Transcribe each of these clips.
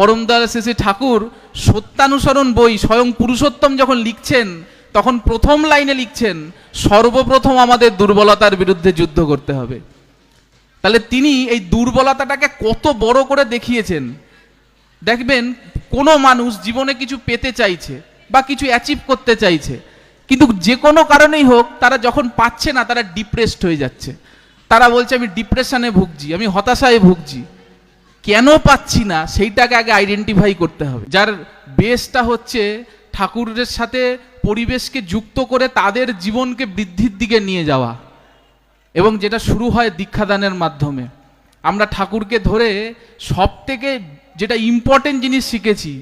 পরমদয়াল শেষে ঠাকুর সত্যানুসরণ বই স্বয়ং পুরুষোত্তম যখন লিখছেন, তখন প্রথম লাইনে লিখছেন, সর্বপ্রথম আমাদের দুর্বলতার বিরুদ্ধে যুদ্ধ করতে হবে। তাহলে তিনি এই দুর্বলতাটাকে কত বড় করে দেখিয়েছেন। দেখবেন, কোনো মানুষ জীবনে কিছু পেতে চাইছে বা কিছু অ্যাচিভ করতে চাইছে, কিন্তু যে কোনো কারণেই হোক, তারা যখন পাচ্ছে না, তারা ডিপ্রেসড হয়ে যাচ্ছে। তারা বলছে, আমি ডিপ্রেশনে ভুগছি, আমি হতাশায় ভুগছি। কেন পাচ্ছি না সেইটাকে আগে আইডেন্টিফাই করতে হবে। যার বেসটা হচ্ছে ঠাকুরের সাথে পরিবেশকে যুক্ত করে তাদের জীবনকে বৃদ্ধির দিকে নিয়ে যাওয়া এবং যেটা শুরু হয় দীক্ষাদানের মাধ্যমে। আমরা ঠাকুরকে ধরে সব থেকে যেটা ইম্পর্টেন্ট জিনিস শিখেছি,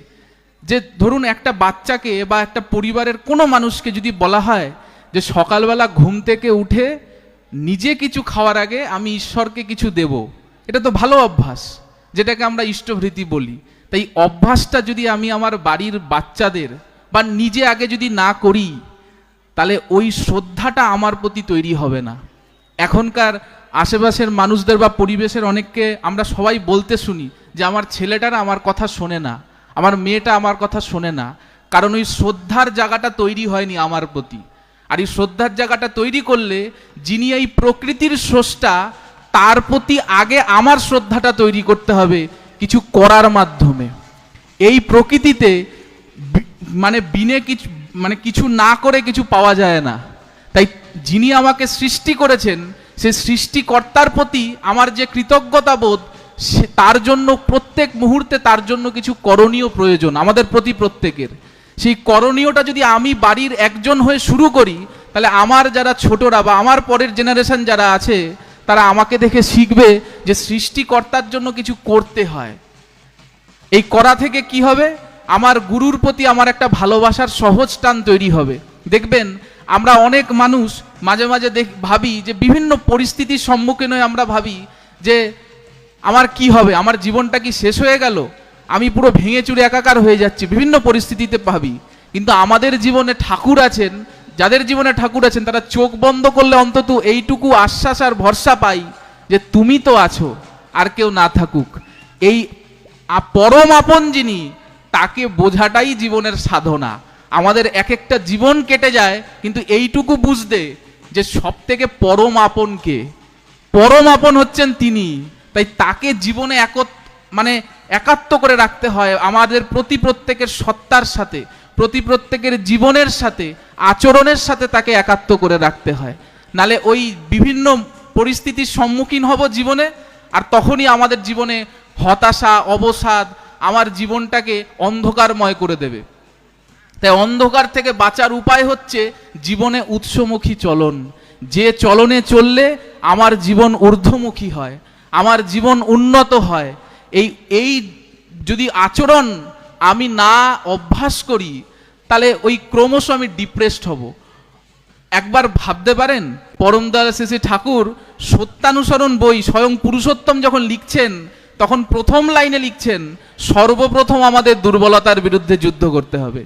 যে ধরুন একটা বাচ্চাকে বা একটা পরিবারের কোনো মানুষকে যদি বলা হয় যে সকালবেলা ঘুম থেকে উঠে নিজে কিছু খাওয়ার আগে আমি ঈশ্বরকে কিছু দেব, এটা তো ভালো অভ্যাস। যেটাকে আমরা ইষ্টভৃতি বলি। তাই অভ্যাসটা যদি আমি আমার বাড়ির বাচ্চাদের বা নিজে আগে যদি না করি, তাহলে ওই শ্রদ্ধাটা আমার প্রতি তৈরি হবে না। এখনকার আশেপাশের মানুষদের বা পরিবেশের অনেককে আমরা সবাই বলতে শুনি যে, আমার ছেলেটারা আমার কথা শোনে না, আমার মেয়েটা আমার কথা শোনে না। কারণ ওই শ্রদ্ধার জায়গাটা তৈরি হয়নি আমার প্রতি। আর এই শ্রদ্ধার জায়গাটা তৈরি করলে যিনি এই প্রকৃতির স্রষ্টা তার প্রতি আগে আমার শ্রদ্ধাটা তৈরি করতে হবে কিছু করার মাধ্যমে। এই প্রকৃতিতে মানে বিনে কিছু মানে কিছু না করে কিছু পাওয়া যায় না। তাই যিনি আমাকে সৃষ্টি করেছেন, সে সৃষ্টিকর্তার প্রতি আমার যে কৃতজ্ঞতা বোধ সে তার জন্য প্রত্যেক মুহূর্তে তার জন্য কিছু করণীয় প্রয়োজন, আমাদের প্রতি প্রত্যেকের। সেই করণীয়টা যদি আমি বাড়ির একজন হয়ে শুরু করি, তাহলে আমার যারা ছোটরা বা আমার পরের জেনারেশন যারা আছে তারা আমাকে দেখে শিখবে যে সৃষ্টিকর্তার জন্য কিছু করতে হয়। এই করা থেকে কি হবে? আমার গুরুর প্রতি আমার একটা ভালোবাসার সহজ টান তৈরি হবে। দেখবেন, আমরা অনেক মানুষ মাঝে মাঝে দেখ, ভাবি যে বিভিন্ন পরিস্থিতির সম্মুখীন হয়ে আমরা ভাবি যে আমার কি হবে? আমার জীবনটা কি শেষ হয়ে গেল? আমি পুরো ভেঙে চুরে একাকার হয়ে যাচ্ছি। বিভিন্ন পরিস্থিতিতে ভাবি। কিন্তু আমাদের জীবনে ঠাকুর আছেন যাদের জীবনে ঠাকুর আছেন, তারা চোখ বন্ধ করলে অন্তত এইটুকু আশ্বাস আর ভরসা পাই যে তুমি তো আছো, আর কেউ না থাকুক। এই পরম আপন যিনি তাকে বোঝাটাই জীবনের সাধনা। আমাদের এক একটা জীবন কেটে যায়, কিন্তু এইটুকু বুঝতে যে সব থেকে পরম আপন কে? পরম আপন হচ্ছেন তিনি। তাই তাকে জীবনে একত মানে একাত্ম করে রাখতে হয় আমাদের প্রতি প্রত্যেকের সত্তার সাথে। প্রতি প্রত্যেকের জীবনের সাথে, আচরণের সাথে তাকে একাত্ম করে রাখতে হয়। নালে ওই বিভিন্ন পরিস্থিতির সম্মুখীন হব জীবনে, আর তখনই আমাদের জীবনে হতাশা, অবসাদ আমার জীবনটাকে অন্ধকারময় করে দেবে। তাই অন্ধকার থেকে বাঁচার উপায় হচ্ছে জীবনে উৎসমুখী চলন। যে চলনে চললে আমার জীবন ঊর্ধ্বমুখী হয়, আমার জীবন উন্নত হয়। এই এই যদি আচরণ আমি না অভ্যাস করি, তাহলে ওই ক্রমশ আমি ডিপ্রেসড হব। একবার ভাবতে পারেন, পরমদয়াল শেষে ঠাকুর সত্যানুসরণ বই, স্বয়ং পুরুষোত্তম যখন লিখছেন, তখন প্রথম লাইনে লিখছেন, সর্বপ্রথম আমাদের দুর্বলতার বিরুদ্ধে যুদ্ধ করতে হবে।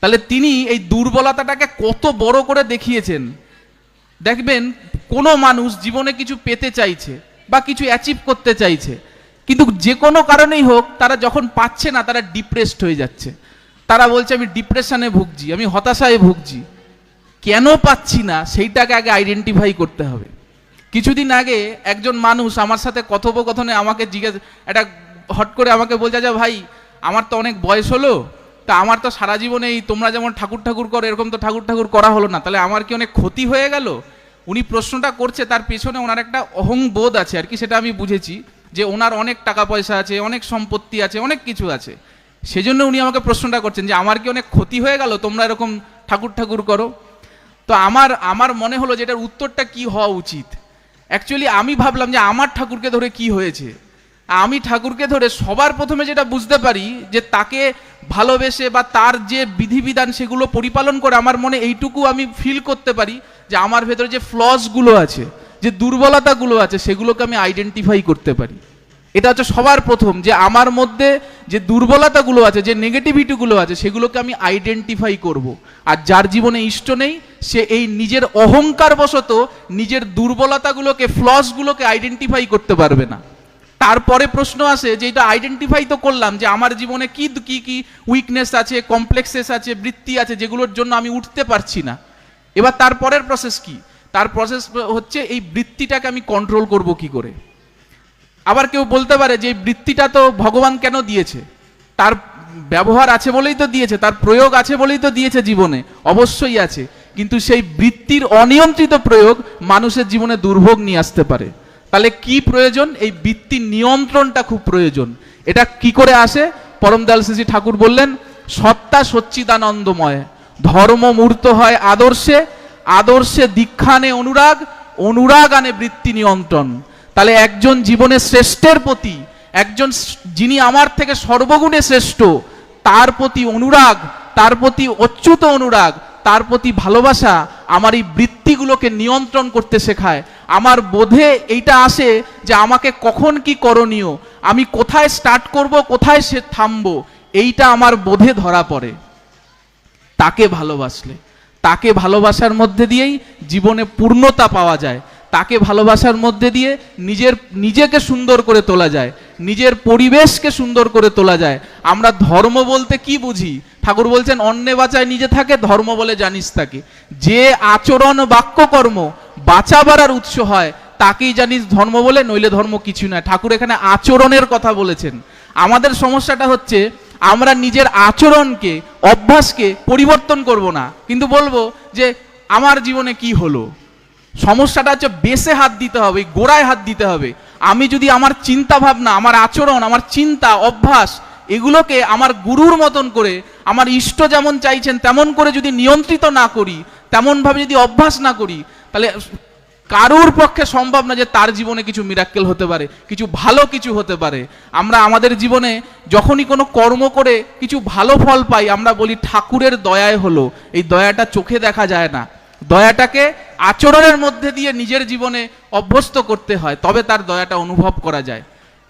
তাহলে তিনি এই দুর্বলতাটাকে কত বড় করে দেখিয়েছেন। দেখবেন, কোনো মানুষ জীবনে কিছু পেতে চাইছে বা কিছু অ্যাচিভ করতে চাইছে কিন্তু যে কোনো কারণেই হোক, তারা যখন পাচ্ছে না, তারা ডিপ্রেসড হয়ে যাচ্ছে। তারা বলছে, আমি ডিপ্রেশনে ভুগছি, আমি হতাশায় ভুগছি। কেন পাচ্ছি না, সেইটাকে আগে আইডেন্টিফাই করতে হবে। কিছুদিন আগে একজন মানুষ আমার সাথে কথোপকথনে আমাকে জিজ্ঞেস, একটা হট করে আমাকে বলছে যে ভাই, আমার তো অনেক বয়স হলো, তা আমার তো সারা জীবনে এই তোমরা যেমন ঠাকুর ঠাকুর করো, এরকম তো ঠাকুর ঠাকুর করা হলো না। তাহলে আমার কি অনেক ক্ষতি হয়ে গেল? উনি প্রশ্নটা করছে, তার পেছনে ওনার একটা অহংবোধ আছে আর কি, সেটা আমি বুঝেছি। যে ওনার অনেক টাকা পয়সা আছে, অনেক সম্পত্তি আছে, অনেক কিছু আছে। সেজন্য উনি আমাকে প্রশ্নটা করছেন যে, আমার কি অনেক ক্ষতি হয়ে গেল? তোমরা এরকম ঠাকুর ঠাকুর করো? তো আমার আমার মনে হলো যে এটার উত্তরটা কি হওয়া উচিত? অ্যাকচুয়ালি আমি ভাবলাম যে আমার ঠাকুরকে ধরে কি হয়েছে? আমি ঠাকুরকে ধরে সবার প্রথমে যেটা বুঝতে পারি যে তাকে ভালোবেসে বা তার যে বিধিবিধান সেগুলো পরিপালন করে আমার মনে এইটুকু আমি ফিল করতে পারি যে আমার ভেতরে যে ফ্লসগুলো আছে যে দুর্বলতাগুলো আছে সেগুলোকে আমি আইডেন্টিফাই করতে পারি। এটা হচ্ছে সবার প্রথম যে আমার মধ্যে যে দুর্বলতাগুলো আছে, যে নেগেটিভিটিগুলো আছে, সেগুলোকে আমি আইডেন্টিফাই করব। আর যার জীবনে ইষ্ট নেই, সে এই নিজের অহংকার বশত নিজের দুর্বলতাগুলোকে ফ্লসগুলোকে আইডেন্টিফাই করতে পারবে না। তারপরে প্রশ্ন আসে যে এটা আইডেন্টিফাই তো করলাম যে আমার জীবনে কি কি কি উইকনেস আছে কমপ্লেক্সেস আছে, বৃত্তি আছে, যেগুলোর জন্য আমি উঠতে পারছি না। এবার তারপরের প্রসেস কি? তার প্রসেস হচ্ছে এই বৃত্তিটাকে আমি কন্ট্রোল করব কি করে? আবার কেউ বলতে পারে যে এই বৃত্তিটা তো ভগবান কেন দিয়েছে? তার ব্যবহার আছে বলেই তো দিয়েছে, তার প্রয়োগ আছে বলেই তো দিয়েছে জীবনে, অবশ্যই আছে। কিন্তু সেই বৃত্তির অনিয়ন্ত্রিত প্রয়োগ মানুষের জীবনে দুর্ভোগ নিয়ে আসতে পারে। তাহলে কি প্রয়োজন? এই বৃত্তির নিয়ন্ত্রণটা খুব প্রয়োজন। এটা কি করে আসে? পরম দয়াল শ্রী ঠাকুর বললেন, সত্তা সচ্চিদানন্দময়। ধর্ম মূর্ত হয় আদর্শে আদর্শে দীক্ষানে অনুরাগ অনুরাগ আনে বৃত্তি নিয়ন্ত্রণ। তাহলে একজন জীবনে শ্রেষ্ঠের প্রতি, একজন যিনি আমার থেকে সর্বগুণে শ্রেষ্ঠ, তার প্রতি অনুরাগ, তার প্রতি অচ্যুত অনুরাগ, তার প্রতি ভালোবাসা আমার এই বৃত্তিগুলোকে নিয়ন্ত্রণ করতে শেখায়। আমার বোধে এইটা আসে যে আমাকে কখন কি করণীয়, আমি কোথায় স্টার্ট করব, কোথায় সে থামবো, এইটা আমার বোধে ধরা পড়ে। তাকে ভালোবাসলে। তাকে ভালোবাসার মধ্যে দিয়েই জীবনে পূর্ণতা পাওয়া যায়। তাকে ভালোবাসার মধ্যে দিয়ে নিজের, নিজেকে সুন্দর করে তোলা যায়। নিজের পরিবেশকে সুন্দর করে তোলা যায়। আমরা ধর্ম বলতে কি বুঝি? ঠাকুর বলছেন অন্যে বাঁচায় নিজে থাকে, ধর্ম বলে জানিস তাকে। যে আচরণ বাক্যকর্ম বাঁচা বাড়ার উৎস হয়, তাকেই জানিস ধর্ম বলে, নইলে ধর্ম কিছু নয়। ঠাকুর এখানে আচরণের কথা বলেছেন। আমাদের সমস্যাটা হচ্ছে আমরা নিজের আচরণকে, অভ্যাসকে পরিবর্তন করব না। কিন্তু বলব যে, আমার জীবনে কি হলো? সমস্যাটা হচ্ছে বেসে হাত দিতে হবে, গোড়ায় হাত দিতে হবে। আমি যদি আমার চিন্তা ভাবনা আমার আচরণ, আমার চিন্তা, অভ্যাস এগুলোকে আমার গুরুর মতন করে, আমার ইষ্ট যেমন চাইছেন তেমন করে যদি নিয়ন্ত্রিত না করি, তেমনভাবে যদি অভ্যাস না করি, তাহলে কারোর পক্ষে সম্ভব না যে তার জীবনে কিছু মিরাক্কেল হতে পারে, কিছু ভালো কিছু হতে পারে। আমরা আমাদের জীবনে যখনই কোনো কর্ম করে কিছু ভালো ফল পাই, আমরা বলি ঠাকুরের দয়ায় হলো। এই দয়াটা চোখে দেখা যায় না। দয়াটাকে আচরণের মধ্যে দিয়ে নিজের জীবনে অভ্যস্ত করতে হয়, তবে তার দয়াটা অনুভব করা যায়।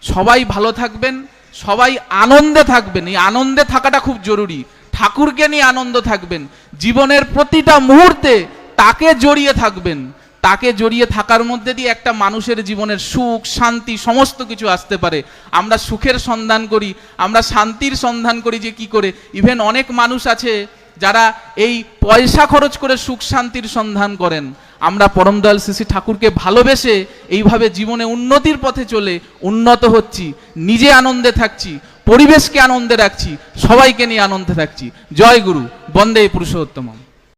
সবাই ভালো থাকবেন, সবাই আনন্দে থাকবেন। এই আনন্দে থাকাটা খুব জরুরি। ঠাকুরকে নিয়ে আনন্দ থাকবেন। জীবনের প্রতিটা মুহূর্তে তাকে জড়িয়ে থাকবেন। তাকে জড়িয়ে থাকার মধ্যে দিয়ে একটা মানুষের জীবনের সুখ, শান্তি, সমস্ত কিছু আসতে পারে। আমরা সুখের সন্ধান করি, আমরা শান্তির সন্ধান করি যে কি করে। ইভেন অনেক মানুষ আছে যারা এই পয়সা খরচ করে সুখ, শান্তির সন্ধান করেন। আমরা পরম দয়াল শ্রী ঠাকুরকে ভালোবেসে এইভাবে জীবনে উন্নতির পথে চলে উন্নত হচ্ছি, নিজে আনন্দে থাকছি, পরিবেশকে আনন্দে রাখছি, সবাইকে নিয়ে আনন্দে থাকছি। জয় গুরু, বন্দে পুরুষোত্তম